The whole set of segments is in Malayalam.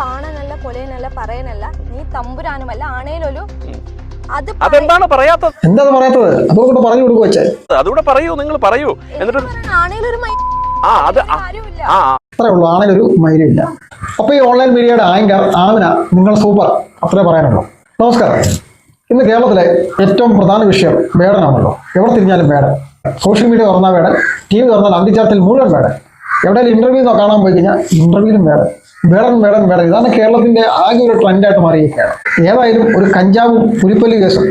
പാണനല്ല കൊലയനല്ല പറയനല്ല നീ തമ്പുരാനുമല്ല ആണേലൊരു അത് അതെന്താണ് പറയാത്തത്? എന്താ അത് പറയാത്തത്? അതുകൊണ്ട് പറഞ്ഞു കൊടുക്കുക വെച്ചാൽ അതുകൂടെ പറയൂ നിങ്ങൾ പറയൂ. എന്നിട്ട് ആണേലൊരു ആ അത് ആ. അത്രേ ഉള്ളൂ. ആണേലൊരു മൈലില്ല അപ്പൊ ഈ ഓൺലൈൻ മീഡിയയുടെ ആങ്കർ ആമിന നിങ്ങൾ സൂപ്പർ. അത്രേ പറയാനുള്ളൂ. നമസ്കാരം. ഇന്ന് കേരളത്തിലെ ഏറ്റവും പ്രധാന വിഷയം വേടനാണല്ലോ എവിടെ തിരിഞ്ഞാലും വേടൻ സോഷ്യൽ മീഡിയ തുറന്നാൽ വേടൻ ടി വി തുറന്നാൽ അന്തിച്ചാർത്തിൽ മുഴുവൻ വേടൻ എവിടെയെങ്കിലും ഇന്റർവ്യൂ കാണാൻ പോയി കഴിഞ്ഞാൽ ഇന്റർവ്യൂലും വേണം വേടൻ വേടൻ ഇതാണ് കേരളത്തിന്റെ ആകെ ഒരു ട്രെൻഡായിട്ട് മാറിയിരിക്കുകയാണ് ഏതായാലും ഒരു കഞ്ചാവും പുലിപ്പല്ലി കേസും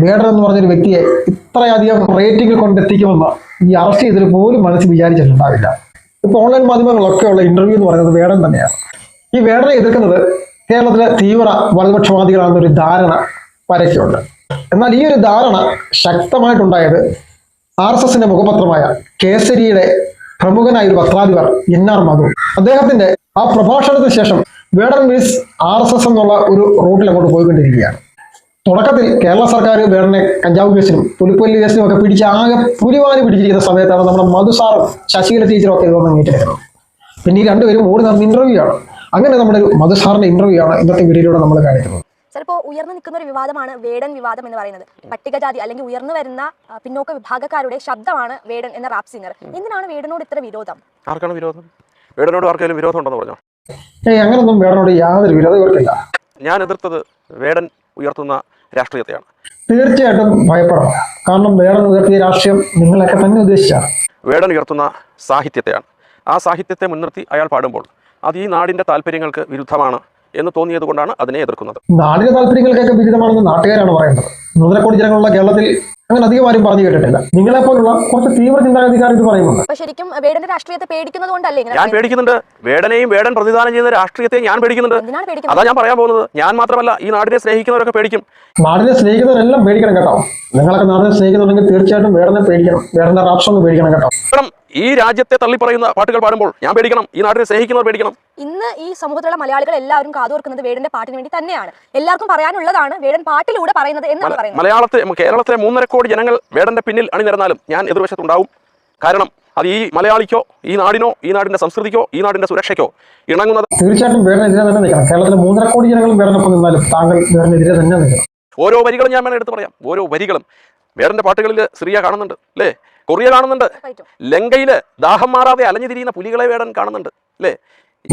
വേടൻ എന്ന് പറഞ്ഞൊരു വ്യക്തിയെ ഇത്രയധികം റേറ്റിംഗിൽ കൊണ്ടെത്തിക്കുമെന്ന് ഈ അറസ്റ്റ് ചെയ്തിട്ട് പോലും മനസ്സിൽ വിചാരിച്ചിട്ടുണ്ടാവില്ല. ഇപ്പൊ ഓൺലൈൻ മാധ്യമങ്ങളൊക്കെ ഉള്ള ഇന്റർവ്യൂ എന്ന് പറയുന്നത് വേടൻ തന്നെയാണ്. ഈ വേടനെ എതിർക്കുന്നത് കേരളത്തിലെ തീവ്ര വലതുപക്ഷവാദികളാണെന്നൊരു ധാരണ പരക്കുണ്ട് എന്നാൽ ഈ ഒരു ധാരണ ശക്തമായിട്ടുണ്ടായത് ആർ എസ് എസിന്റെ മുഖപത്രമായ കേസരിയുടെ പ്രമുഖനായ ഒരു പത്രാധിപർ എൻ ആർ മധു. അദ്ദേഹത്തിന്റെ ആ പ്രഭാഷണത്തിന് ശേഷം Vedan means R S S എന്നുള്ള ഒരു റൂട്ടിൽ അങ്ങോട്ട് പോയിക്കൊണ്ടിരിക്കുകയാണ്. തുടക്കത്തിൽ കേരള സർക്കാർ വേടനെ കഞ്ചാവ് കേസിനും പുലിപ്പല്ലി കേസിനും ഒക്കെ പിടിച്ച് ആകെ പുലിവാലി പിടിച്ചിരിക്കുന്ന സമയത്താണ് നമ്മുടെ മധു സാറും ശശികല ടീച്ചറും ഒക്കെ ഇതൊന്നും ഏറ്റെടുക്കുന്നത് പിന്നെ ഈ രണ്ടുപേരും ഓടി നടന്ന ഇന്റർവ്യൂ ആണ്. അങ്ങനെ നമ്മുടെ ഒരു മധു സാറിന്റെ ഇന്റർവ്യൂ ആണ് ഇന്നത്തെ വീഡിയോയിലൂടെ നമ്മൾ കാണിക്കുന്നത് ചിലപ്പോൾ ഉയർന്നു നിൽക്കുന്ന ഒരു വിവാദമാണ് വേടൻ വിവാദം എന്ന് പറയുന്നത്. പട്ടികജാതി അല്ലെങ്കിൽ ഉയർന്നു വരുന്ന പിന്നോക്ക വിഭാഗക്കാരുടെ ശബ്ദമാണ് വേടൻ എന്ന റാപ്പ് സിംഗർ എന്തിനാണ് വേടനോട് ഇത്ര വിരോധം? ആർക്കാണ് വിരോധം? വേടനോട് ആർക്കെങ്കിലും വിരോധം ഉണ്ടെന്ന് പറഞ്ഞോ? അങ്ങനൊന്നും വേടനോട് യാതൊരു വിരോധം ഞാൻ എതിർത്തത് വേടൻ ഉയർത്തുന്ന രാഷ്ട്രീയത്തെയാണ്. തീർച്ചയായിട്ടും ഭയപ്പെടണം. കാരണം വേടൻ ഉയർത്തിയ രാഷ്ട്രീയം നിങ്ങളൊക്കെ തന്നെ ഉദ്ദേശിച്ചാണ് വേടൻ ഉയർത്തുന്ന സാഹിത്യത്തെയാണ്. ആ സാഹിത്യത്തെ മുൻനിർത്തി അയാൾ പാടുമ്പോൾ അത് ഈ നാടിന്റെ താല്പര്യങ്ങൾക്ക് വിരുദ്ധമാണ് എന്ന് തോന്നിയത് കൊണ്ടാണ് അതിനെ എതിർക്കുന്നത്. നാടിക താല്പര്യങ്ങൾക്കൊക്കെ വിരുദ്ധമാണെന്ന് നാട്ടുകാരാണ് പറയുന്നത്. നൂതനക്കോടി കോടി ജനങ്ങളുള്ള കേരളത്തിൽ അങ്ങനെ അധികം ആരും പറഞ്ഞു കേട്ടിട്ടില്ല. നിങ്ങളെപ്പോലുള്ള കുറച്ച് തീവ്ര ചിന്താഗതിക്കാർ ഇത് പറയുന്നുണ്ട്. ശരിക്കും വേടന്റെ രാഷ്ട്രീയത്തെ പേടിക്കുന്നത് കൊണ്ടല്ലേ ഇങ്ങനെ ഞാൻ പേടിക്കുന്നുണ്ട്. വേടനെയും വേടൻ പ്രതിദാനം ചെയ്യുന്ന രാഷ്ട്രീയത്തെ ഞാൻ പേടിക്കുന്നുണ്ട്. പേടിക്കുന്നത്? അതാ ഞാൻ പറയാൻ പോകുന്നത്. ഞാൻ മാത്രമല്ല ഈ നാടിനെ സ്നേഹിക്കുന്നവരൊക്കെ പേടിക്കും. നാടിനെ സ്നേഹിക്കുന്നവരെല്ലാം പേടിക്കണം കേട്ടോ. നിങ്ങളൊക്കെ നാടിനെ സ്നേഹിക്കുന്നുണ്ടെങ്കിൽ തീർച്ചയായിട്ടും വേടനെ പേടിക്കണം. വേടന്റെ റാപ്പ് പേടിക്കണം കേട്ടോ. ഈ രാജ്യത്തെ തള്ളിപ്പറയുന്ന പാട്ടുകൾ പാടുമ്പോൾ ഞാൻ പേടിക്കണം ഈ നാടിനെ സ്നേഹിക്കുന്നവർ പേടിക്കണം. ഇന്ന് ഈ സമൂഹത്തിലുള്ള മലയാളികൾ എല്ലാവരും കാതോർക്കുന്നത് വേടന്റെ പാട്ടിന് വേണ്ടി തന്നെയാണ്. എല്ലാവർക്കും പറയാനുള്ളതാണ് വേടൻ പാട്ടിലൂടെ പറയുന്നത് എന്നാണ് പറയുന്നത്. മലയാളത്തെ കേരളത്തിലെ മൂന്നര കോടി ജനങ്ങൾ വേടന്റെ പിന്നിൽ അണിനിരന്നാലും ഞാൻ എതിർവശത്തുണ്ടാവും കാരണം അത് ഈ മലയാളിക്കോ ഈ നാടിനോ ഈ നാടിന്റെ സംസ്കൃതിക്കോ ഈ നാടിന്റെ സുരക്ഷയ്ക്കോ ഇണങ്ങുന്നത് തീർച്ചയായിട്ടും വേടനെതിരെ തന്നെ നിൽക്കണം. കേരളത്തിലെ മൂന്നര കോടി ജനങ്ങളും വേടനൊപ്പം നിന്നാലും താങ്കൾ വേടനെതിരെ തന്നെ നിൽക്കണം. ഓരോ വരികളും ഞാൻ വേണം എടുത്ത് പറയാം. ഓരോ വരികളും വേടന്റെ പാട്ടുകളിൽ സ്ത്രീയ കാണുന്നുണ്ട് അല്ലേ? കൊറിയ കാണുന്നുണ്ട്. ലങ്കയിൽ ദാഹം മാറാതെ അലഞ്ഞു തിരിയുന്ന പുലികളെ വേടൻ കാണുന്നുണ്ട്. അല്ലേ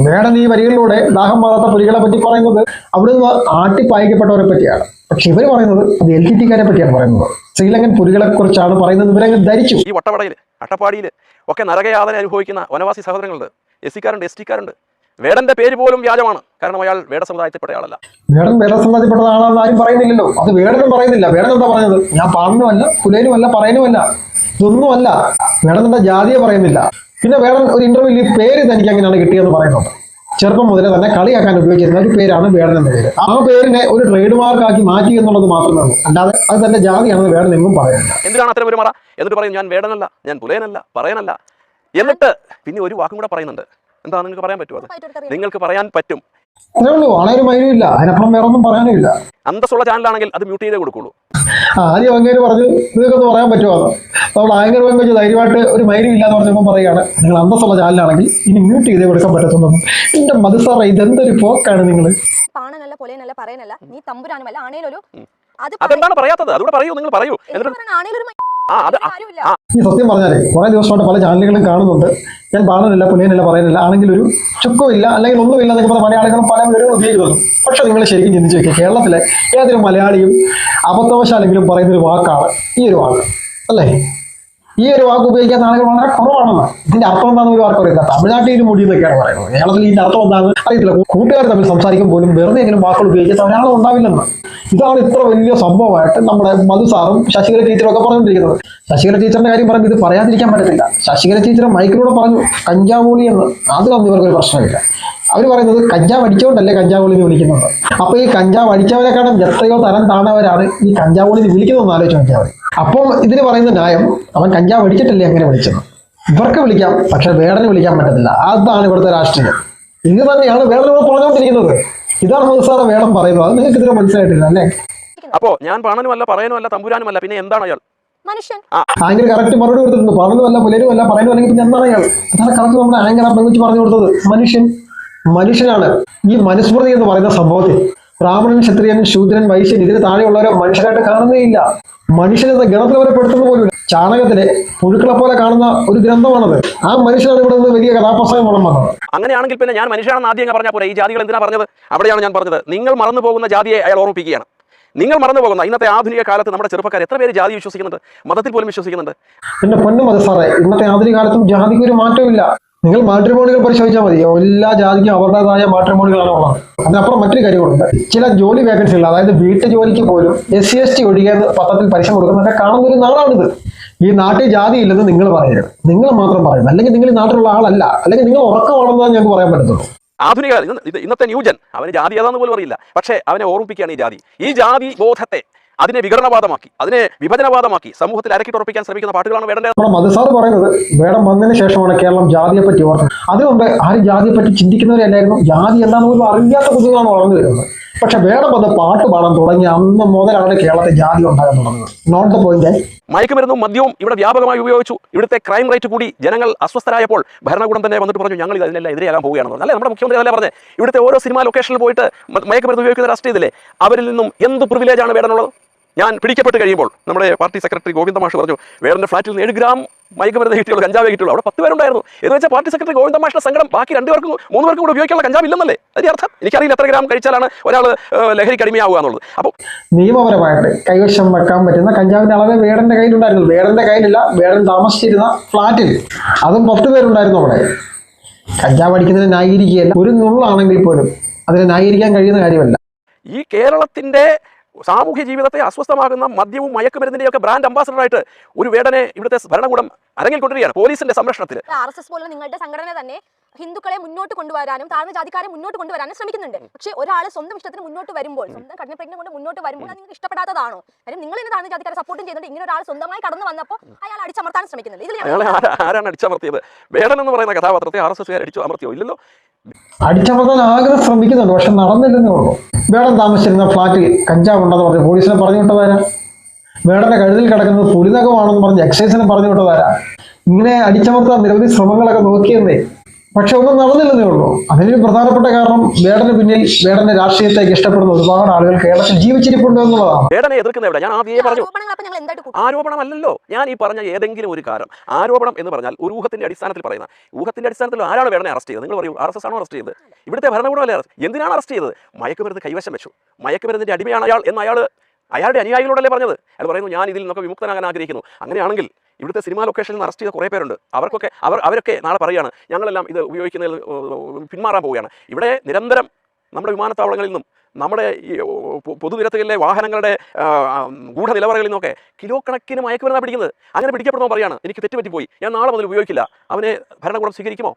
വേടൻ ഈ വരികളിലൂടെ ദാഹം മാറാത്ത പുലികളെ പറ്റി പറയുന്നത് അവിടുന്ന് ആട്ടിപ്പായിക്കപ്പെട്ടവരെ പറ്റിയാണ്. പക്ഷെ ഇവർ പറയുന്നത് അത് എൽ ടി ടിക്കാരെ പറ്റിയാണ് പറയുന്നത്. ശ്രീലങ്കൻ പുലികളെ കുറിച്ചാണ് പറയുന്നത് ഇവരങ്ങ് ധരിച്ചു. ഈ വട്ടവടയിൽ അട്ടപ്പാടിയിൽ ഒക്കെ നരകയാതന അനുഭവിക്കുന്ന വനവാസി സഹോദരങ്ങളുണ്ട്. എസ് സിക്കാരുണ്ട് എസ് ടിക്കാരുണ്ട്. വേടന്റെ പേര് പോലും വ്യാജമാണ്. കാരണം അയാൾ വേട സമുദായത്തിൽപ്പെട്ട ആളല്ല. വേടൻ വേട സമുദായത്തിൽപ്പെട്ടതാണെന്ന് ആരും പറയുന്നില്ലല്ലോ. അത് വേടനും പറയുന്നില്ല. വേടൻ എന്താ പറയുന്നത്? ഞാൻ പാടനുമല്ല പുലേനുമല്ല പറയുന്നുമല്ല ഇതൊന്നുമല്ല മേഡം തന്റെ ജാതിയെ പറയുന്നില്ല. പിന്നെ വേടൻ ഒരു ഇന്റർവ്യൂവിൽ ഈ പേര് തനിക്ക് അങ്ങനെയാണ് കിട്ടിയെന്ന് പറയുന്നുണ്ട് ചെറുപ്പം മുതലേ തന്നെ കളിയാക്കാൻ ഉപയോഗിച്ചിരുന്ന ഒരു പേരാണ് വേടൻ എന്ന പേര്. ആ പേരിനെ ഒരു ട്രേഡ് മാർക്കാക്കി മാറ്റി എന്നുള്ളത് മാത്രമേ ഉള്ളൂ അല്ലാതെ അത് തന്റെ ജാതിയാണെന്ന് വേടൻ എങ്ങും പറയുന്നില്ല. എന്തിനാണ് അത്ര ഒരു മറ എന്നിട്ട് പറയും ഞാൻ വേടനല്ല ഞാൻ പുലയനല്ല പറയാനല്ല. എന്നിട്ട് പിന്നെ ഒരു വാക്കും കൂടെ പറയുന്നുണ്ട്. എന്താ നിങ്ങൾക്ക് പറയാൻ പറ്റുമോ നിങ്ങൾക്ക് പറയാൻ പറ്റും. അതേ ഉള്ളൂ. ആണേലും മൈനും ഇല്ല. അതിനപ്പുറം വേറെ ഒന്നും പറയാനും ഇല്ല. അന്തസ്സുള്ള ചാനലാണെങ്കിൽ അത് മ്യൂട്ട് ചെയ്തേ കൊടുക്കുള്ളൂ. ആദ്യം അങ്ങേര് പറഞ്ഞു നിങ്ങൾക്കൊന്ന് പറയാൻ പറ്റുമോ? നമ്മൾ ആങ്കർ വെച്ച് ധൈര്യമായിട്ട് ഒരു മൈനും ഇല്ലാന്ന് പറഞ്ഞപ്പോൾ പറയുകയാണ്. നിങ്ങൾ അന്തസ്സുള്ള ചാനലാണെങ്കിൽ ഇനി മ്യൂട്ട് ചെയ്തേ കൊടുക്കാൻ പറ്റത്തുള്ളൂ. എന്റെ മധു സാറേ ഇതെന്തൊരു പോക്കാണ് നിങ്ങൾ പാണനല്ല കൊലയനല്ല പറയനല്ല. നീ തമ്പുരാനുമല്ല ആണേലൊരു അതെന്താണ് പറയാത്തത്? അതുകൂടെ പറയൂ നിങ്ങൾ പറയൂ. ആണേലൊരു ഈ സത്യം പറഞ്ഞാലേ കുറെ ദിവസമായിട്ട് പല ചാനലുകളും കാണുന്നുണ്ട്. ഞാൻ പാടുന്നില്ല പുലിയനില്ല പറയുന്നില്ല. ആണെങ്കിൽ ഒരു ചുക്കുമില്ല അല്ലെങ്കിൽ ഒന്നുമില്ല എന്നൊക്കെ പറഞ്ഞ മലയാളികളും പല വിവരങ്ങളും ഉപയോഗിക്കുന്നു പക്ഷെ നിങ്ങൾ ശരിക്കും ചിന്തിച്ചു വെക്കുക കേരളത്തിലെ ഏതൊരു മലയാളിയും അബദ്ധവശാലെങ്കിലും പറയുന്നൊരു വാക്കാണ് ഈ ഒരു വാക്ക്. അല്ലേ? ഈ ഒരു വാക്ക് ഉപയോഗിക്കാത്ത ആളുകൾ വളരെ കുറവാണെന്ന്. ഇതിന്റെ അർത്ഥം എന്താണെന്ന് ഒരു ആർക്കും അറിയില്ല. തമിഴ്നാട്ടിൽ മുടി എന്നൊക്കെയാണ് പറയുന്നത്. കേരളത്തിൽ ഇതിന്റെ അർത്ഥം എന്താണെന്ന് അറിയത്തില്ല. കൂട്ടുകാർ തമ്മിൽ സംസാരിക്കും പോലും വെറുതെ എങ്കിലും വാക്കുകൾ ഉപയോഗിക്കാത്ത ഒരാളും ഉണ്ടാവില്ലെന്ന്. ഇതാണ് ഇത്ര വലിയ സംഭവമായിട്ട് നമ്മുടെ മധു സാറും ശശികല ടീച്ചറും ഒക്കെ പറഞ്ഞുകൊണ്ടിരിക്കുന്നത്. ശശികല ടീച്ചറിന്റെ കാര്യം പറയുമ്പോൾ ഇത് പറയാതിരിക്കാൻ പറ്റത്തില്ല. ശശികല ടീച്ചർ മൈക്കിലൂടെ പറഞ്ഞു കഞ്ചാവൂളി എന്ന്. അതിലൊന്നും ഇവർക്കൊരു പ്രശ്നമില്ല. അവർ പറയുന്നത് കഞ്ചാവ് അടിച്ചുകൊണ്ടല്ലേ കഞ്ചാവൂളി എന്ന് വിളിക്കുന്നത്? അപ്പൊ ഈ കഞ്ചാവ് അടിച്ചവരെക്കാളും എത്രയോ തരം താണവരാണ് ഈ കഞ്ചാവൂളി എന്ന് വിളിക്കുന്നതെന്ന് ആലോചിച്ച് നോക്കിയാൽ മതി. അപ്പം ഇതിന് പറയുന്ന ന്യായം അവൻ കഞ്ചാവ് അടിച്ചിട്ടല്ലേ അങ്ങനെ വിളിച്ചത്? ഇവർക്ക് വിളിക്കാം പക്ഷെ വേടന് വിളിക്കാൻ പറ്റത്തില്ല. അതാണ് ഇവിടുത്തെ രാഷ്ട്രീയം. ഇത് തന്നെയാണ് വേടൻ ഇവിടെ പറഞ്ഞുകൊണ്ടിരിക്കുന്നത്. ഇതാണ് മനസ്സാറ സാറ് വേടം പറയുന്നത്. അത് നിങ്ങൾക്ക് ഇതിനെ മനസ്സിലായിട്ടില്ല അല്ലേ? അപ്പോ ഞാൻ പാണനുമല്ല പറയാനുമല്ല തമ്പുരാനുമല്ല പിന്നെ എന്താണ് അയാൾ? മനുഷ്യൻ. ആങ്കർ കറക്റ്റ് മറുപടി കൊടുത്തിട്ടുണ്ട്. പറഞ്ഞതുമല്ല പുലരുമല്ല പറയുന്നു അല്ലെങ്കിൽ പിന്നെ എന്താണ് അയാൾ? അതാണ് കറക്റ്റ് നമ്മുടെ ആങ്കർ അപ്പം വെച്ച് പറഞ്ഞു കൊടുത്തത്. മനുഷ്യൻ. മനുഷ്യനാണ്. ഈ മനുസ്മൃതി എന്ന് പറയുന്ന സംഭവത്തിൽ ബ്രാഹ്മണൻ ക്ഷത്രിയൻ ശൂദ്രൻ വൈശ്യൻ ഇതിന് താഴെയുള്ളവരെ മനുഷ്യരായിട്ട് കാണുന്നേയില്ല. മനുഷ്യൻ എന്ന ഗണത്തിൽ അവരെ പെടുത്തുന്ന പോലും ചാണകത്തിലെ പുഴുക്കളെ പോലെ കാണുന്ന ഒരു ഗ്രന്ഥമാണത്. ആ മനുഷ്യനാണ് ഇവിടെ നിന്ന് വലിയ കഥാപ്രസംഗം വളം വന്നത്. അങ്ങനെയാണെങ്കിൽ പിന്നെ ഞാൻ മനുഷ്യനാണെന്ന് ആദ്യം പറഞ്ഞ പറഞ്ഞാൽ പോലെ ഈ ജാതികൾ എന്തിനാ പറഞ്ഞത്? അവിടെയാണ് ഞാൻ പറഞ്ഞത്. നിങ്ങൾ മറന്നു പോകുന്ന ജാതിയെ അയാൾ ഓർമ്മിപ്പിക്കുകയാണ്. നിങ്ങൾ മറന്നു പോകുന്ന ഇന്നത്തെ ആധുനിക കാലത്ത് നമ്മുടെ ചെറുപ്പക്കാർ എത്ര പേര് ജാതി വിശ്വസിക്കുന്നുണ്ട്? മതത്തിൽ പോലും വിശ്വസിക്കുന്നുണ്ട്? പിന്നെ പൊന്നു മത സാറേ ഇന്നത്തെ ആധുനിക കാലത്തും ജാതിക്ക് ഒരു മാറ്റമില്ല നിങ്ങൾ മാട്രിമോണികൾ പരിശോധിച്ചാൽ മതി. എല്ലാ ജാതിക്കും അവരുടേതായ മാട്രിമോണികളാണ് ഉള്ളത്. അതിനപ്പുറം മറ്റൊരു കാര്യങ്ങളുണ്ട് ചില ജോലി വേക്കൻസികൾ അതായത് വീട്ടു ജോലിക്ക് പോലും എസ് സി എസ് ടി ഒഴികെ പത്രത്തിൽ പരസ്യം കൊടുക്കുന്നതൊക്കെ കാണുന്ന ഒരു നാടാണിത്. ഈ നാട്ടിൽ ജാതി ഇല്ലെന്ന് നിങ്ങൾ പറയരുത്. നിങ്ങൾ മാത്രം പറയുന്നു അല്ലെങ്കിൽ നിങ്ങൾ നാട്ടിലുള്ള ആളല്ല. അല്ലെങ്കിൽ നിങ്ങൾ ഉറക്കമാണെന്നാണ് ഞങ്ങൾക്ക് പറയാൻ പറ്റത്തുള്ളൂ. ആധുനിക ഇന്നത്തെ ന്യൂജൻ അവന് ജാതി ഏതാന്ന് പോലും അറിയില്ല. പക്ഷേ അവനെ ഓർമ്മിപ്പിക്കുകയാണ് ഈ ജാതി. ഈ ജാതി ബോധത്തെ അതിനെ വിഘടനവാദമാക്കി അതിനെ വിഭജനവാദമാക്കി സമൂഹത്തിൽ അരക്കിട്ടുറപ്പിക്കാൻ ശ്രമിക്കുന്ന പാട്ടുകളാണ് വേണ്ടത് നമ്മുടെ പറയുന്നത് വേടം വന്നതിന് ശേഷമാണ് കേരളം ജാതിയെ പറ്റി ഓർക്കുന്നത്. അതുകൊണ്ട് ആരും ജാതിയെ പറ്റി ചിന്തിക്കുന്നവരല്ലായിരുന്നു ജാതി എന്താണെന്ന് പോലും അറിയാത്ത കുട്ടികളാണ് വളർന്നു വരുന്നത്. പക്ഷെ വേടം വന്ന് പാട്ട് പാടാൻ തുടങ്ങി അന്ന് മുതലാണ് കേരളത്തെ ജാതി ഉണ്ടാകാൻ തുടങ്ങുന്നത്. നോട്ട് ദ പോയിന്റ് മയക്കുമരുന്നും മദ്യവും ഇവിടെ വ്യാപകമായി ഉപയോഗിച്ചു. ഇവിടുത്തെ ക്രൈം റേറ്റ് കൂടി ജനങ്ങൾ അസ്വസ്ഥരായപ്പോൾ ഭരണകൂടം തന്നെ വന്നിട്ട് പറഞ്ഞു ഞങ്ങൾ ഇതിനെല്ലാം എതിരെയാകാൻ പോവുകയാണെന്ന്. പറഞ്ഞു. അല്ലേ? നമ്മുടെ മുഖ്യമന്ത്രി അതല്ലേ പറഞ്ഞത്? ഇവിടുത്തെ ഓരോ സിനിമാ ലൊക്കേഷനിൽ പോയിട്ട് മയക്കുമരുന്ന് ഉപയോഗിക്കുന്ന അറസ്റ്റ് ചെയ്തില്ലേ അവരിൽ നിന്നും എന്ത് പ്രിവിലേജാണ് വേടനുള്ളത്? ഞാൻ പിടിക്കപ്പെട്ട് കഴിയുമ്പോൾ നമ്മുടെ പാർട്ടി സെക്രട്ടറി ഗോവിന്ദമാഷ് പറഞ്ഞു വേറെ ഫ്ലാറ്റിൽ നിന്ന് ഏഴ് ഗ്രാം മയക്കുമരുന്ന് കിട്ടിയുള്ളൂ കഞ്ചാവ് കിട്ടിയുള്ളൂ. അവിടെ പത്ത് പേരുണ്ടായിരുന്നു. എന്ന് വെച്ചാൽ പാർട്ടി സെക്രട്ടറി ഗോവിന്ദമാഷിന്റെ സങ്കടം ബാക്കി രണ്ടുപേർക്കും മൂന്ന് പേർക്കും കൂടെ ഉപയോഗിക്കാനുള്ള കഞ്ചാവ് ഇല്ലെന്നല്ലേ? അതിന്റെ അർത്ഥം എനിക്കറിയില്ല എത്ര ഗ്രാം കഴിച്ചാലാണ് ഒരാൾ ലഹരി അടിമയാവുക എന്നുള്ളത്. അപ്പോൾ നിയമപരമായിട്ട് കൈവശം വെക്കാൻ പറ്റുന്ന കഞ്ചാവിന്റെ അളവ് വേടന്റെ കയ്യിലുണ്ടായിരുന്നു. വേടന്റെ കയ്യിലില്ല വേടൻ താമസിച്ചിരുന്ന ഫ്ലാറ്റിൽ. അതും പത്ത് പേരുണ്ടായിരുന്നു അവിടെ. കഞ്ചാവ് അടിക്കുന്നതിന് ന്യായീകരിക്കുകയല്ല. ഒരു നുള്ളാണെങ്കിൽ പോലും അതിനെ ന്യായീകരിക്കാൻ കഴിയുന്ന കാര്യമല്ല. ഈ കേരളത്തിന്റെ സാമൂഹ്യ ജീവിതത്തെ അസ്വസ്ഥമാകുന്ന മദ്യവും മയക്കുമരുന്നിന്റെയും ഒക്കെ ബ്രാൻഡ് അംബാസഡറായിട്ട് ഒരു വേടനെ ഇവിടുത്തെ ഭരണകൂടം അരങ്ങിൽ കൊണ്ടുവരികയാണ്. പോലീസിന്റെ സംരക്ഷണത്തിൽ. ആർ എസ് എസ് പോലുള്ള നിങ്ങളുടെ സംഘടന തന്നെ ഹിന്ദുക്കളെ മുന്നോട്ട് കൊണ്ടുവരാനും താഴ്ന്ന ജാതിക്കാരെ മുന്നോട്ട് കൊണ്ടുവരാനും ശ്രമിക്കുന്നുണ്ട്. പക്ഷേ ഒരാൾ സ്വന്തം ഇഷ്ടത്തിന് മുന്നോട്ട് വരുമ്പോൾ സ്വന്തം കഠിനപ്രജ്ഞ കൊണ്ട് മുന്നോട്ട് വരുമ്പോൾ അത് നിങ്ങൾക്ക് ഇഷ്ടപ്പെടാത്തതാണോ? കാര്യം നിങ്ങൾ ഇന്ന് താഴ്ന്ന ജാതിക്കാരെ സപ്പോർട്ടും ചെയ്യുന്നുണ്ട്. ഇങ്ങനെ ഒരാൾ സ്വന്തമായി കടന്നു വന്നപ്പോൾ അയാൾ അടിച്ചമർത്താൻ ശ്രമിക്കുന്നുണ്ട്. ഇതിൽ ആരാണ് അടിച്ചമർത്തിയത്? വേടൻ എന്ന് പറയുന്ന കഥാപാത്രത്തെ ആർ എസ് എസ് അടിച്ചു അമർത്തിയോ ഇല്ലല്ലോ. അടിച്ചമർത്താൻ ആഗ്രഹം ശ്രമിക്കുന്നുണ്ട്. പക്ഷെ നടന്നില്ലെന്നേ ഉള്ളൂ. വേടൻ താമസിച്ചിരുന്ന ഫ്ലാറ്റിൽ കഞ്ചാവ് ഉണ്ടെന്ന് പറഞ്ഞ് പോലീസിനെ പറഞ്ഞു വിട്ടതാരാ? വേടന്റെ കഴുതിൽ കിടക്കുന്നത് പുലിനകമാണെന്ന് പറഞ്ഞ് എക്സൈസിനെ പറഞ്ഞു വിട്ടതാരാ? ഇങ്ങനെ അടിച്ചമർത്താൻ നിരവധി ശ്രമങ്ങളൊക്കെ നോക്കിയെന്നേ പക്ഷെ ഒന്നും നടന്നില്ലെന്നേ ഉള്ളൂ. അതിന് പ്രധാനപ്പെട്ട കാരണം വേടന് പിന്നിൽ വേടന്റെ രാഷ്ട്രീയത്തേക്ക് ഇഷ്ടപ്പെടുന്ന ഒരുപാട് ആളുകൾ കേരളത്തിൽ ജീവിച്ചിരിപ്പുണ്ട് എന്നുള്ളതാണ്. വേടനെ എതിർക്കുന്ന ഞാൻ ആദ്യമേ പറഞ്ഞു. ആരോപണങ്ങൾ അപ്പോൾ ഞങ്ങൾ എന്തായിട്ട് കൂട്ടും? ആരോപണമല്ലല്ലോ. ഞാൻ ഈ പറഞ്ഞ ഏതെങ്കിലും ഒരു കാര്യം. ആരോപണം എന്ന് പറഞ്ഞാൽ ഒരു ഊഹത്തിന്റെ അടിസ്ഥാനത്തിൽ പറയുന്ന. ഊഹത്തിന്റെ അടിസ്ഥാനത്തിൽ ആരാണ് വേടനെ അറസ്റ്റ് ചെയ്തത്? നിങ്ങൾ പറയൂ ആർ എസ് എസ് ആണോ അറസ്റ്റ് ചെയ്തത്? ഇവിടുത്തെ ഭരണകൂടമല്ലേ അറസ്റ്റ് എന്തിനാണ് അറസ്റ്റ് ചെയ്തത്? മയക്കുമരുന്ന് കൈവശം വെച്ചു. മയക്കുമരുന്നിന്റെ അടിമയാണ് അയാൾ എന്ന് അയാൾ അയാളുടെ അനുയായികളോടല്ലേ പറഞ്ഞത്? അയാൾ പറയുന്നു ഞാൻ ഇതിൽ നിന്നൊക്കെ വിമുക്തനാകാൻ ആഗ്രഹിക്കുന്നു. അങ്ങനെയാണെങ്കിൽ ഇവിടുത്തെ സിനിമാ ലൊക്കേഷനിൽ നിന്ന് അറസ്റ്റ് ചെയ്ത കുറേ പേരുണ്ട്. അവർക്കൊക്കെ അവർ അവരൊക്കെ നാളെ പറയുകയാണ് ഞങ്ങളെല്ലാം ഇത് ഉപയോഗിക്കുന്നതിൽ പിന്മാറാൻ പോവുകയാണ്. ഇവിടെ നിരന്തരം നമ്മുടെ വിമാനത്താവളങ്ങളിൽ നിന്നും നമ്മുടെ ഈ പൊതുനിരത്തുകളിലെ വാഹനങ്ങളുടെ ആ, ആ, ഗൂഢ നിലവറകളിൽ നിന്നൊക്കെ കിലോ കണക്കിന് മയക്കുമരുന്നാണ് പിടിക്കുന്നത്. അങ്ങനെ പിടിക്കപ്പെടുമ്പോൾ പറയാണ് എനിക്ക് തെറ്റുപറ്റിപ്പോയി ഞാൻ നാളെ മുതൽ ഉപയോഗിക്കില്ല. അവനെ ഭരണകൂടം സ്വീകരിക്കുമോ?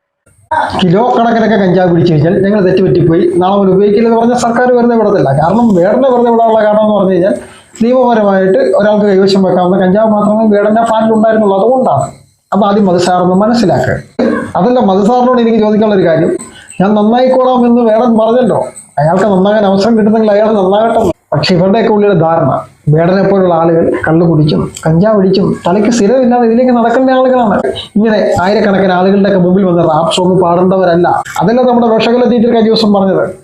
കിലോ കണക്കിനൊക്കെ കഞ്ചാവ് പിടിച്ചു കഴിഞ്ഞാൽ ഞങ്ങൾ തെറ്റുപറ്റിപ്പോയി നാളെ മുതൽ ഉപയോഗിക്കില്ലെന്ന് പറഞ്ഞാൽ സർക്കാർ വെറുതെ വിടത്തില്ല. കാരണം വേറെ വെറുതെ വിടാനുള്ള കാരണം എന്ന് പറഞ്ഞു കഴിഞ്ഞാൽ നിയമപരമായിട്ട് ഒരാൾക്ക് കൈവശം വെക്കാവുന്ന കഞ്ചാവ് മാത്രമേ വീടന്റെ ഫ്ലാറ്റിൽ ഉണ്ടായിരുന്നുള്ളൂ. അതുകൊണ്ടാണ്. അപ്പോൾ ആദ്യം മതസാറൊന്ന് മനസ്സിലാക്കുക. അതല്ല മതസാറിനോട് എനിക്ക് ചോദിക്കാനുള്ള ഒരു കാര്യം. ഞാൻ നന്നായിക്കോളാം എന്ന് വേടൻ പറഞ്ഞല്ലോ. അയാൾക്ക് നന്നാകാൻ അവസരം കിട്ടുന്നെങ്കിൽ അയാൾ നന്നാകട്ടെ. പക്ഷെ ഇവരുടെയൊക്കെ ഉള്ളിലെ ധാരണ. വേടനെ പോലുള്ള ആളുകൾ കള്ളു കുടിക്കും കഞ്ചാവ് അടിച്ചും തലയ്ക്ക് സ്ഥിരമില്ലാതെ ഇതിലേക്ക് നടക്കേണ്ട ആളുകളാണ്. ഇങ്ങനെ ആയിരക്കണക്കിന് ആളുകളുടെ ഒക്കെ മുമ്പിൽ വന്ന് റാപ്പ് സോങ് പാടേണ്ടവരല്ല. അതല്ല നമ്മുടെ വിഷകല ടീച്ചർ കഴിഞ്ഞ ദിവസം പറഞ്ഞത്.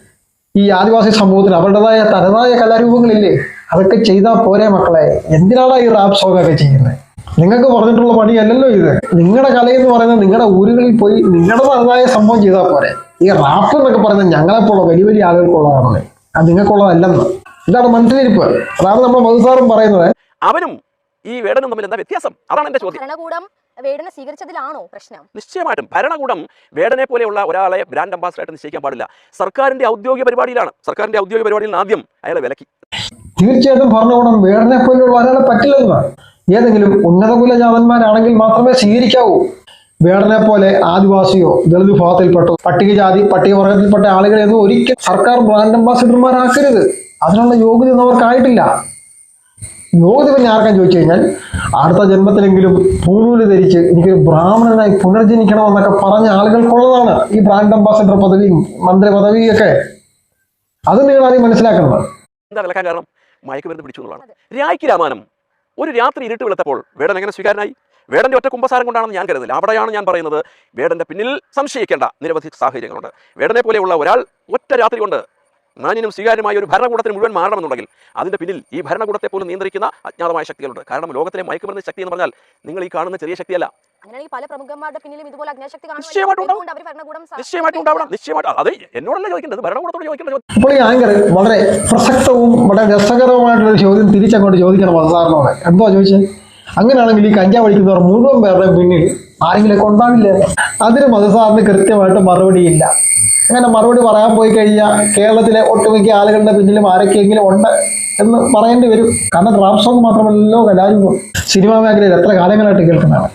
ഈ ആദിവാസി സമൂഹത്തിൽ അവരുടേതായ തനതായ കലാരൂപങ്ങളില്ലേ? അതൊക്കെ ചെയ്താൽ പോരെ മക്കളെ. എന്തിനാണ് ഈ റാപ്പ് സോങ് ഒക്കെ ചെയ്യുന്നത് നിങ്ങൾക്ക് പറഞ്ഞിട്ടുള്ള പണിയല്ലല്ലോ ഇത്. നിങ്ങളുടെ കലയെന്ന് പറയുന്നത് നിങ്ങളുടെ ഊരുകളിൽ പോയി നിങ്ങളുടേതായ സംഭവം ചെയ്താൽ പോരെ. ഈ റാപ്പ് എന്നൊക്കെ പറയുന്നത് ഞങ്ങളെപ്പോലുള്ള വലിയ വലിയ ആളുകൾക്കുള്ളതാണ് അത് നിങ്ങൾക്കുള്ളതല്ലെന്ന്. ഇതാണ് മനസ്സിലിരിപ്പ്. അതാണ് നമ്മുടെ മധുസാറും പറയുന്നത്. അവനും ഈ വേടനും തമ്മിൽ എന്താ വ്യത്യാസം? അതാണ് എന്റെ ചോദ്യം. ഭരണകൂടം വേടനെ സ്വീകരിച്ചതിലാണോ പ്രശ്നം? നിശ്ചയമായിട്ടും ഭരണകൂടം വേടനെ പോലെയുള്ള ഒരാളെ ബ്രാൻഡ് അംബാസഡറായിട്ട് നിശ്ചയിക്കാൻ പാടില്ല. സർക്കാരിന്റെ ഔദ്യോഗിക പരിപാടിയിലാണ്. സർക്കാരിന്റെ ഔദ്യോഗിക പരിപാടിയിൽ ആദ്യം അയാളെ വിലക്കി. തീർച്ചയായിട്ടും ഭരണകൂടം വേടനെ പോലെയുള്ള ഒരാളെ പറ്റില്ലെന്നാണ് ഏതെങ്കിലും ഉന്നത കുലജാതന്മാരാണെങ്കിൽ മാത്രമേ സ്വീകരിക്കാവൂ. വേടനെ പോലെ ആദിവാസിയോ ദളിത് വിഭാഗത്തിൽപ്പെട്ടോ പട്ടികജാതി പട്ടികവർഗത്തിൽപ്പെട്ട ആളുകളെ ഒന്നും ഒരിക്കലും സർക്കാർ ബ്രാൻഡ് അംബാസിഡർമാരാക്കരുത് അതിനുള്ള യോഗ്യത ഒന്നും അവർക്കായിട്ടില്ല യോഗ്യത പിന്നെ ആർക്കാൻ ചോദിച്ചു കഴിഞ്ഞാൽ അടുത്ത ജന്മത്തിലെങ്കിലും പൂനൂൽ ധരിച്ച് എനിക്കൊരു ബ്രാഹ്മണനായി പുനർജനിക്കണമെന്നൊക്കെ പറഞ്ഞ ആളുകൾക്കുള്ളതാണ് ഈ ബ്രാൻഡ് അംബാസിഡർ പദവിയും മന്ത്രി പദവിയൊക്കെ അത് നിങ്ങൾ ആദ്യം മനസ്സിലാക്കണം. എന്താ കാരണം മയക്കുമരുന്ന് പിടിച്ചു എന്നുള്ളതാണ് രായ്ക്ക് രാമാനം. ഒരു രാത്രി ഇരുട്ട് വെളുത്തപ്പോൾ വേടൻ എങ്ങനെ സ്വീകാരനായി? വേടന്റെ ഒറ്റ കുമ്പസാരം കൊണ്ടാണെന്ന് ഞാൻ കരുതില്ല. അവിടെയാണ് ഞാൻ പറയുന്നത് വേടന്റെ പിന്നിൽ സംശയിക്കേണ്ട നിരവധി സാഹചര്യങ്ങളുണ്ട്. വേടനെ പോലെയുള്ള ഒരാൾ ഒറ്റ രാത്രി കൊണ്ട് മാന്യനും സ്വീകാര്യമായ ഒരു ഭരണകൂടത്തിന് മുഴുവൻ മാറണമെന്നുണ്ടെങ്കിൽ അതിന്റെ പിന്നിൽ ഈ ഭരണകൂടത്തെ പോലും നിയന്ത്രിക്കുന്ന അജ്ഞാതമായ ശക്തികളുണ്ട്. കാരണം ലോകത്തിലെ മയക്കുമരുന്ന് ശക്തി എന്ന് പറഞ്ഞാൽ നിങ്ങൾ ഈ കാണുന്ന ചെറിയ ശക്തിയല്ല. അങ്ങനെയാണെങ്കിൽ പല പ്രമുഖന്മാരുടെ പിന്നിലും ഇതുപോലെ അജ്ഞാശക്തി നിശ്ചയമായിട്ടും ഉണ്ടാവും. അവർ ഭരണകൂടം നിശ്ചയമായിട്ടും ഉണ്ടാവണം. നിശ്ചയമായിട്ടും. അത് എന്നോടല്ല ചോദിക്കേണ്ടത്? ഭരണകൂടത്തോട് ചോദിക്കേണ്ടത്. ഈ ആങ്കർ വളരെ പ്രസക്തവും വളരെ രസകരവുമായിട്ടുള്ള ഒരു ചോദ്യം തിരിച്ചങ്ങോട്ട് ചോദിക്കണം സാറിനോട് എന്തോ ചോദിച്ചത്? അങ്ങനെയാണെങ്കിൽ ഈ കഞ്ചാവ് അടിക്കുന്നവർ മുഴുവൻ പേരുടെ പിന്നിൽ ആരെങ്കിലും ഉണ്ടാവില്ലേ അതിന് മതസാറിന് കൃത്യമായിട്ട് മറുപടിയില്ല അങ്ങനെ മറുപടി പറയാൻ പോയി കഴിഞ്ഞാൽ കേരളത്തിലെ ഒട്ടുമിക്ക ആളുകളുടെ പിന്നിലും ആരൊക്കെയെങ്കിലും ഉണ്ട് എന്ന് പറയേണ്ടി വരും. കാരണം റാപ്പ് സോങ് മാത്രമല്ലല്ലോ കലാരൂപം സിനിമാ മേഖലയിൽ എത്ര കാലങ്ങളായിട്ട് കേൾക്കുന്നതാണ്.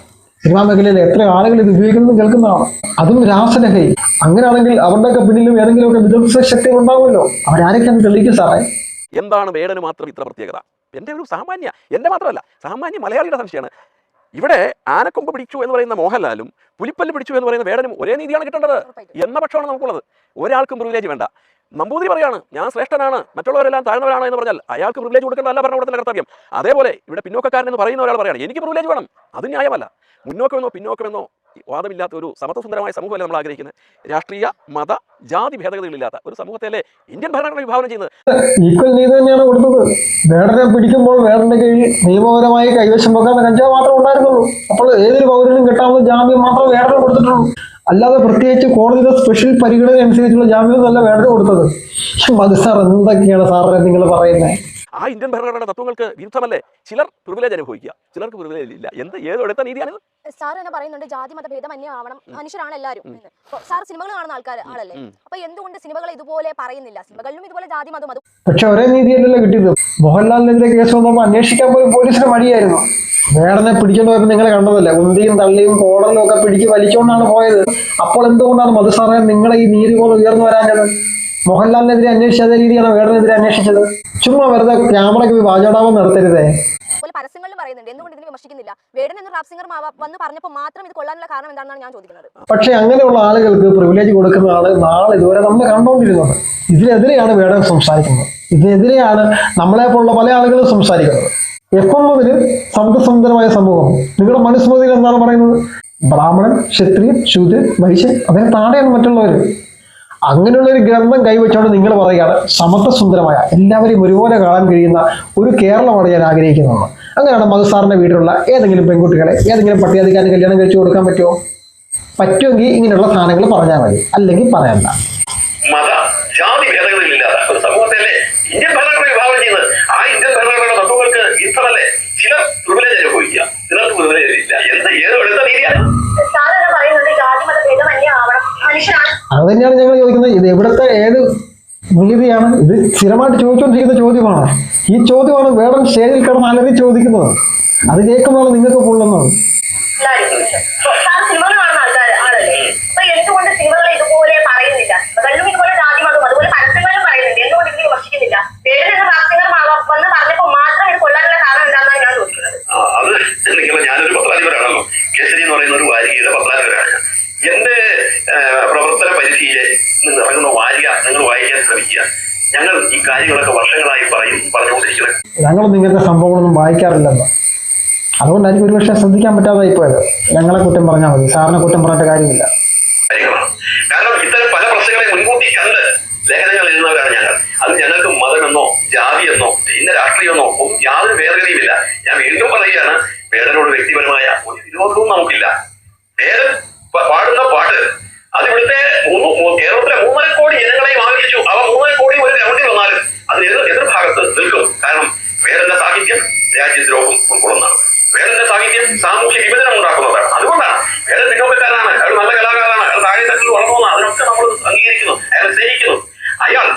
സിനിമാ മേഖലയിൽ എത്ര ആളുകൾ ഇത് ഉപയോഗിക്കുന്നതും കേൾക്കുന്നതാണ്. അതും രാസലഹരി അങ്ങനെയാണെങ്കിൽ അവരുടെയൊക്കെ പിന്നിലും ഏതെങ്കിലുമൊക്കെ വിദഗ്ധ ശക്തികൾ ഉണ്ടാവുമല്ലോ? അവരാരൊക്കെ തെളിയിക്കും സാറേ? എന്താണ് വേടന് മാത്രം ഇത്ര പ്രത്യേകത? എന്റെ ഒരു സാമാന്യ എന്റെ മാത്രമല്ല സാമാന്യ മലയാളിയുടെ സംശയമാണ്. ഇവിടെ ആനക്കൊമ്പ് പിടിച്ചു എന്ന് പറയുന്ന മോഹൻലാലും പുലിപ്പല്ല് പിടിച്ചു എന്ന് പറയുന്ന വേടനും ഒരേ നീതിയാണ് കിട്ടേണ്ടത്. എന്ന പക്ഷമാണ് നമുക്കുള്ളത്. ഒരാൾക്കും പ്രിവിലേജ് വേണ്ട. നമ്പൂതിരി പറയാണ് ഞാൻ ശ്രേഷ്ഠനാണ് മറ്റുള്ളവരെല്ലാം താഴ്ന്നവരാണ് എന്ന് പറഞ്ഞാൽ അയാൾക്ക് പ്രിവിലേജ് കൊടുക്കേണ്ടതല്ല ഭരണകൂടത്തിലെ കർത്തവ്യം. അതേപോലെ ഇവിടെ പിന്നോക്കക്കാരൻ എന്ന് പറയുന്ന ഒരാൾ പറയാണ് എനിക്ക് പ്രിവിലേജ് വേണം അത് ന്യായമല്ല. മുന്നോക്കമെന്നോ പിന്നോക്കമെന്നോ വാദമില്ലാത്ത ഒരു സമത്വസുന്ദരമായ സമൂഹമല്ലേ നമ്മൾ ആഗ്രഹിക്കുന്നത്? രാഷ്ട്രീയ മത ജാതി ഭേദഗതികളില്ലാത്ത ഒരു സമൂഹത്തെയല്ലേ ഇന്ത്യൻ ഭരണഘടന വിഭാവനം ചെയ്യുന്നത്? ഈക്വൽ നീതി തന്നെയാണ് കൊടുത്തത്. വേടനെ പിടിക്കുമ്പോൾ വേടന്റെ കീഴിൽ നിയമപരമായി കൈവശം വെക്കാൻ കഞ്ചാവ് മാത്രമേ ഉണ്ടായിരുന്നുള്ളൂ. അപ്പോൾ ഏതൊരു പൗരനും കിട്ടാവുന്ന ജാമ്യം മാത്രമേ വേടന് കൊടുത്തിട്ടുള്ളൂ. അല്ലാതെ പ്രത്യേകിച്ച് കോടതിയുടെ സ്പെഷ്യൽ പരിഗണന അനുസരിച്ചുള്ള ജാമ്യമൊന്നുമല്ല വേണ്ട കൊടുത്തത്. അത് സാർ എന്തൊക്കെയാണ് സാറിനെ നിങ്ങൾ പറയുന്നത് ആ ഇന്ത്യൻ ഭരണഘടന തത്വങ്ങൾക്ക് വിരുദ്ധമല്ലേ? ചിലർ പ്രിവിലേജ് അനുഭവിക്കുക. ചിലർക്ക് പ്രിവിലേജ് ഇല്ല. എന്ത് ഏതെടുത്ത എടുത്ത നീതിയാണിത് സാർ തന്നെ പറയുന്നുണ്ട് ജാതി മത ഭേദമന്യേ ആവണം മനുഷ്യരാണ് എല്ലാവരും. സാർ സിനിമകൾ കാണുന്ന ആൾക്കാർ ആളല്ലേ. അപ്പൊ എന്തുകൊണ്ട് സിനിമകൾ ഇതുപോലെ പറയുന്നില്ല? സിനിമകളിലും ഇതുപോലെ ജാതി മതം അതും പക്ഷെ ഒരേ നീതിയല്ലല്ലോ കിട്ടിയത്. മോഹൻലാലിനെതിരെ കേസ് വന്നപ്പോൾ അന്വേഷിക്കാൻ പോലും പോലീസിന് മടിയായിരുന്നു. വേടനെ പിടിക്കേണ്ട പോയപ്പോൾ നിങ്ങളെ കണ്ടതല്ല? ഉന്തിയും തള്ളിയും കോടലും ഒക്കെ പിടിച്ച് വലിച്ചുകൊണ്ടാണ് പോയത്. അപ്പോൾ എന്തുകൊണ്ടാണ് മധുസാറെ നിങ്ങളെ ഈ നീതി പോലെ ഉയർന്നു വരാഞ്ഞത്? മോഹൻലാലിനെതിരെ അന്വേഷിച്ച അതേ രീതിയാണ് വേടനെതിരെ അന്വേഷിച്ചത്? ചുമ്മാ വെറുതെ ക്യാമറയ്ക്ക് വാചാടാവം നടത്തരുതേ. അതുപോലെ പരസ്യങ്ങളിലും പറയുന്നുണ്ട്. എന്തുകൊണ്ട് ഇതിനെ വിമർശിക്കുന്നില്ല? വേടൻ എന്ന റാപ്പ് സിംഗർ വന്ന് പറഞ്ഞപ്പോൾ മാത്രം ഇത് കൊള്ളാനുള്ള കാരണം എന്താണെന്നാണ് ഞാൻ ചോദിക്കുന്നത്. പക്ഷെ അങ്ങനെയുള്ള ആളുകൾക്ക് പ്രിവിലേജ് കൊടുക്കുന്ന ആൾ നാളെ ഇതുവരെ നമ്മൾ കണ്ടുകൊണ്ടിരുന്നത് ഇതിനെതിരെയാണ് വേടൻ സംസാരിക്കുന്നത്. ഇതിനെതിരെയാണ് നമ്മളെ പോലുള്ള പല ആളുകളും സംസാരിക്കുന്നത്. എപ്പം മുതൽ സന്തസുന്ദരമായ സമൂഹം. നിങ്ങളുടെ മനുസ്മൃതിയിൽ എന്താണ് പറയുന്നത്? ബ്രാഹ്മണൻ ക്ഷത്രിയൻ ശൂദ്രൻ വൈശ്യൻ അതിന് താഴെയാണ് മറ്റുള്ളവർ അങ്ങനെയുള്ള ഒരു ഗ്രന്ഥം കൈവച്ചുകൊണ്ട് നിങ്ങൾ പറയുകയാണ് സമത്വസുന്ദരമായ എല്ലാവരെയും ഒരുപോലെ കാണാൻ കഴിയുന്ന ഒരു കേരളമാണ് ഞാൻ ആഗ്രഹിക്കുന്നത്. അങ്ങനെയാണ് മധുസാറിന്റെ വീട്ടിലുള്ള ഏതെങ്കിലും പെൺകുട്ടികളെ ഏതെങ്കിലും പട്ടികാധികാരം കല്യാണം കഴിച്ചു കൊടുക്കാൻ പറ്റുമോ? പറ്റുമെങ്കിൽ ഇങ്ങനെയുള്ള സാധനങ്ങൾ പറഞ്ഞാൽ മതി. അല്ലെങ്കിൽ പറയണ്ട. ജാതി തന്നെയാണ് ഞങ്ങൾ ചോദിക്കുന്നത്. ഇത് എവിടുത്തെ ഏത് നീതിയാണ് ഇത് സ്ഥിരമായിട്ട് ചോദിച്ചുകൊണ്ടിരിക്കുന്ന ചോദ്യമാണ്. ഈ ചോദ്യമാണ് വേറെ സ്റ്റേജിൽ കിടന്ന് അലറി ചോദിക്കുന്നത്. അത് കേൾക്കുന്നതാണ് നിങ്ങൾക്ക് പൊള്ളുന്നത് സാർ സിനിമകൾ കാണുന്ന ആൾക്കാർ ആളല്ലേ അപ്പൊ എന്തുകൊണ്ട് സിനിമകൾ ഇതുപോലെ പറയുന്നില്ല അതിലും ഇതുപോലെ ജാതി മതം അതുപോലെ പരസ്യങ്ങളിലും പറയുന്നുണ്ട് എന്തുകൊണ്ട് ഇത് വിമർശിക്കുന്നില്ല വേറെ എന്ന പ്രാപ്തികർ വന്ന് പറഞ്ഞപ്പോൾ മാത്രം ഇത് കൊള്ളാനുള്ള കാരണം എന്താണെന്നാണ് ഞാൻ ചോദിക്കുന്നത് ആ, അത് നിങ്ങൾ ഞാനൊരു പത്രാധിപരാണല്ലോ കേസരി എന്ന് പറയുന്ന ഒരു വാരികയുടെ പത്രാധിപരാണ് ഞാൻ. എന്റെ ആ, പ്രവർത്തന പരിധിയിലെ നിന്ന് ഇറങ്ങുന്ന വാരിക നിങ്ങൾ വായിക്കാൻ ശ്രമിക്കുക ഞങ്ങൾ ഈ കാര്യങ്ങളൊക്കെ വർഷങ്ങളായി പറയും പറഞ്ഞുകൊണ്ടിരിക്കുന്നത്. ഞങ്ങളൊന്നും ഇങ്ങനത്തെ സംഭവങ്ങളൊന്നും വായിക്കാറില്ലെന്ന്. അതുകൊണ്ടായിരിക്കും ഒരുപക്ഷെ ശ്രദ്ധിക്കാൻ പറ്റാതായി പോയത്. ഞങ്ങളെ കുറ്റം പറഞ്ഞാൽ മതി. സാറിനെ കുറ്റം പറഞ്ഞിട്ട് കാര്യമില്ല. കാരണം ഇത്തരം പല പ്രശ്നങ്ങളെ മുൻകൂട്ടി കണ്ട് ലേഖനങ്ങൾ എഴുതുന്നവരാണ് ഞങ്ങൾ. അത് ഞങ്ങൾക്ക് മതമെന്നോ ജാതിയെന്നോ ഇന്ന രാഷ്ട്രീയമെന്നോ ഒന്നും യാതൊരു ഭേദഗതിയുമില്ല ഞാൻ വീണ്ടും പറയുകയാണ് വേടനോട് വ്യക്തിപരമായ ഒരു വിരോധവും നമുക്കില്ല വേദൻ പ- പാടുന്ന പാട്ട് അത് ഇവിടുത്തെ മൂന്ന് മൂ- കേരളത്തിലെ മൂന്നര കോടി ജനങ്ങളെയും ആഗ്രഹിച്ചു അവ മൂന്നര കോടി ഒരു ഗ്രൗണ്ടിൽ വന്നാലും അതിന് എതിർ എതിർഭാഗത്ത് നിൽക്കും കാരണം വേടന്റെ സാഹിത്യം രാജ്യദ്രോഹം ഉൾക്കൊള്ളുന്നതാണ് വേടന്റെ സാഹിത്യം സാമൂഹ്യ വിഭജനം ഉണ്ടാക്കുന്നതാണ് അതുകൊണ്ടാണ് വേടൻ തികവുകാരനാണ് അയാൾ നല്ല കലാകാരനാണ് അയാൾ താഴെ തട്ടിൽ വളർന്നു വന്ന അതിനൊക്കെ നമ്മൾ അംഗീകരിക്കുന്നു അയാൾ സ്നേഹിക്കുന്നു അയാൾ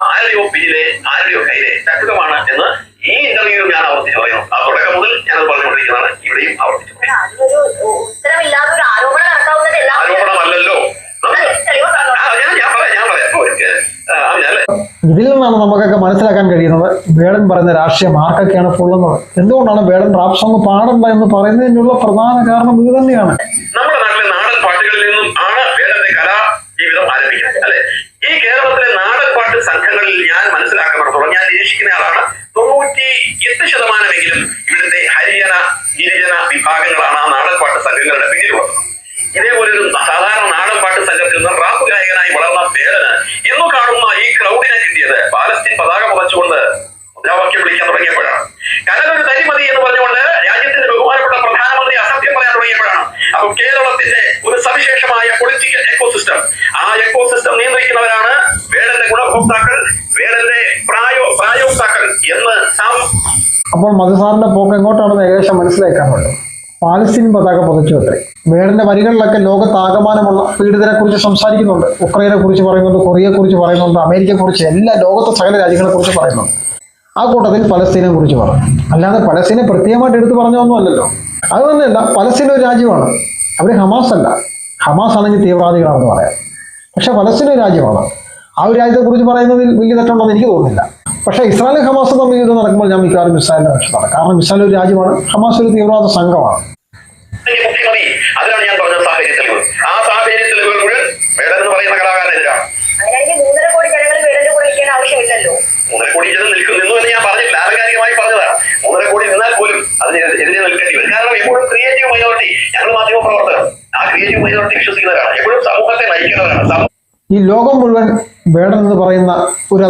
ആരുടെയോ പിന്നിലെ ആരുടെയോ കയ്യിലെ ചട്ടുകമാണ് എന്ന് ഈ ഇന്റർവ്യൂവിൽ ഞാൻ ആവർത്തിച്ചു പറയുന്നു ആ തുടക്കം മുതൽ ഞാനത് പറഞ്ഞുകൊണ്ടിരിക്കുന്നതാണ് ഇവിടെയും ആവർത്തിച്ചു പറയുന്നു. അതിനൊരു ഉത്തരമില്ലാതെ ഒരു ആരോപണം നടക്കാവുന്നത് എല്ലാം ആരോപണമല്ലല്ലോ നമുക്ക് തെളിവ് തരണം. ആ, ഞാൻ ഞാൻ പറയാം ഞാൻ പറയാം ഇപ്പൊ ഇവിടെയും ആ, ഞാനല്ലേ ഇതിൽ നിന്നാണ് നമുക്കൊക്കെ മനസ്സിലാക്കാൻ കഴിയുന്നത് വേടൻ പറയുന്ന രാഷ്ട്രീയം ആർക്കൊക്കെയാണ് പൊള്ളുന്നത് എന്തുകൊണ്ടാണ് വേടൻ റാപ്പ് സോങ് പാടണ്ട എന്ന് പറയുന്നതിനുള്ള പ്രധാന കാരണം ഇത് തന്നെയാണ്? നമ്മുടെ നാട്ടിലെ നാടൻ പാട്ടുകളിൽ നിന്നും ആണ് വേടന്റെ കലാ ജീവിതം ആരംഭിക്കുന്നത് അല്ലെ? ഈ കേരളത്തിലെ സംഘങ്ങളിൽ ഞാൻ മനസ്സിലാക്കുന്നിടത്തോളം ഞാൻ നിരീക്ഷിക്കുന്ന ആളാണ്. തൊണ്ണൂറ്റി എട്ട് ശതമാനമെങ്കിലും ഇവിടുത്തെ ഹരിജന ഗിരിജന വിഭാഗങ്ങളാണ് ആ നാടൻപാട്ട് സംഘങ്ങളുടെ പിന്നിലുള്ളത് ഇതേപോലെ ഒരു സാധാരണ നാടൻപാട്ട് സംഘത്തിൽ നിന്ന് റാപ്പ് ഗായകനായി വളർന്ന പേരന് എന്ന് കാണുന്ന ഈ ക്രൗഡിനെ കിട്ടിയത് പാലസ്തീൻ പതാക പുതച്ചുകൊണ്ട് മുദ്രാവാക്യം വിളിക്കാൻ തുടങ്ങിയപ്പോഴാണ്. കനലൊരു തരിമതി എന്ന് പറഞ്ഞുകൊണ്ട് രാജ്യത്തിന്റെ ബഹുമാനപ്പെട്ട പ്രധാനമന്ത്രി അസത്യം പറയാൻ തുടങ്ങിയപ്പോഴാണ്. അപ്പൊ കേരളത്തിന്റെ ഒരു സവിശേഷമായ പൊളിറ്റിക്കൽ എക്കോസിസ്റ്റം ആ എക്കോസിസ്റ്റം നിയന്ത്രിക്കുന്നവരാണ് വേടന്റെ ഗുണഭോക്താക്കൾ വേടന്റെ പ്രായോ പ്രായോക്താക്കൾ എന്ന് അപ്പോൾ മധുസാറിന്റെ പോക്ക് എങ്ങോട്ടാണെന്ന് ഏകദേശം മനസ്സിലാക്കാനുണ്ട്. പാലസ്തീൻ പതാക പുതച്ചു അത്രേ വേടന്റെ വരികളിലൊക്കെ ലോകത്താകമാനമുള്ള പീഡിതരെ കുറിച്ച് സംസാരിക്കുന്നുണ്ട്. ഉക്രൈനെ കുറിച്ച് പറയുന്നുണ്ട് കൊറിയയെ കുറിച്ച് പറയുന്നുണ്ട് അമേരിക്കയെ കുറിച്ച് എല്ലാ ലോകത്തെ സകല രാജ്യങ്ങളെ കുറിച്ച് പറയുന്നുണ്ട്. ആ കൂട്ടത്തിൽ പലസ്തീനെ കുറിച്ച് പറഞ്ഞു. അല്ലാതെ പലസ്തീനെ പ്രത്യേകമായിട്ട് എടുത്തു പറഞ്ഞൊന്നും അല്ലല്ലോ. അത് തന്നെയല്ല പലസ്തീൻ ഒരു രാജ്യമാണ്. അവർ ഹമാസ് അല്ല. ഹമാസ് ആണെങ്കിൽ തീവ്രവാദികളാണെന്ന് പറയാം. പക്ഷേ പലസ്തീൻ ഒരു രാജ്യമാണ്. ആ ഒരു രാജ്യത്തെക്കുറിച്ച് പറയുന്നതിൽ വലിയ തെറ്റുണ്ടെന്ന് എനിക്ക് തോന്നുന്നില്ല. പക്ഷേ ഇസ്രായേലും ഹമാസും തമ്മിൽ യുദ്ധം നടക്കുമ്പോൾ ഞാൻ മിക്കവാറും ഇസ്രായേലിന്റെ പക്ഷത്താണ് കാരണം ഇസ്രായേൽ ഒരു രാജ്യമാണ് ഹമാസ് ഒരു തീവ്രവാദ സംഘമാണ്. അതിനാണ് ഞാൻ പറഞ്ഞ സാഹചര്യ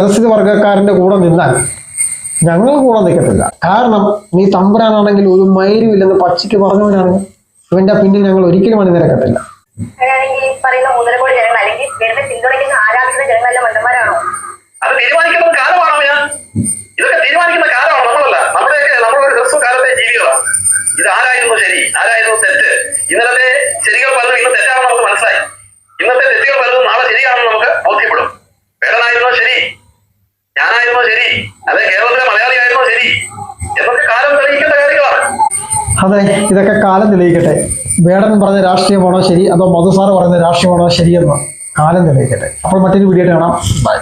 ഒരു വർഗക്കാരന്റെ കൂടെ നിന്നാൽ ഞങ്ങൾ കൂടെ നിൽക്കത്തില്ല. കാരണം നീ തമ്പുരാനാണെങ്കിൽ ഒരു മൈരുമില്ലെന്ന് പച്ചയ്ക്ക് പറഞ്ഞവനാണ്. ഇവന്റെ പിന്നിൽ ഞങ്ങൾ ഒരിക്കലും അണിനിരക്കത്തില്ല. അതെ ഇതൊക്കെ കാലം തെളിയിക്കട്ടെ. വേടൻ പറഞ്ഞ രാഷ്ട്രീയമാണോ ശരി അതോ മധുസാർ പറയുന്ന രാഷ്ട്രീയമാണോ ശരിയെന്ന് കാലം തെളിയിക്കട്ടെ. അപ്പോൾ മറ്റൊരു വീഡിയോ കാണാം. ബൈ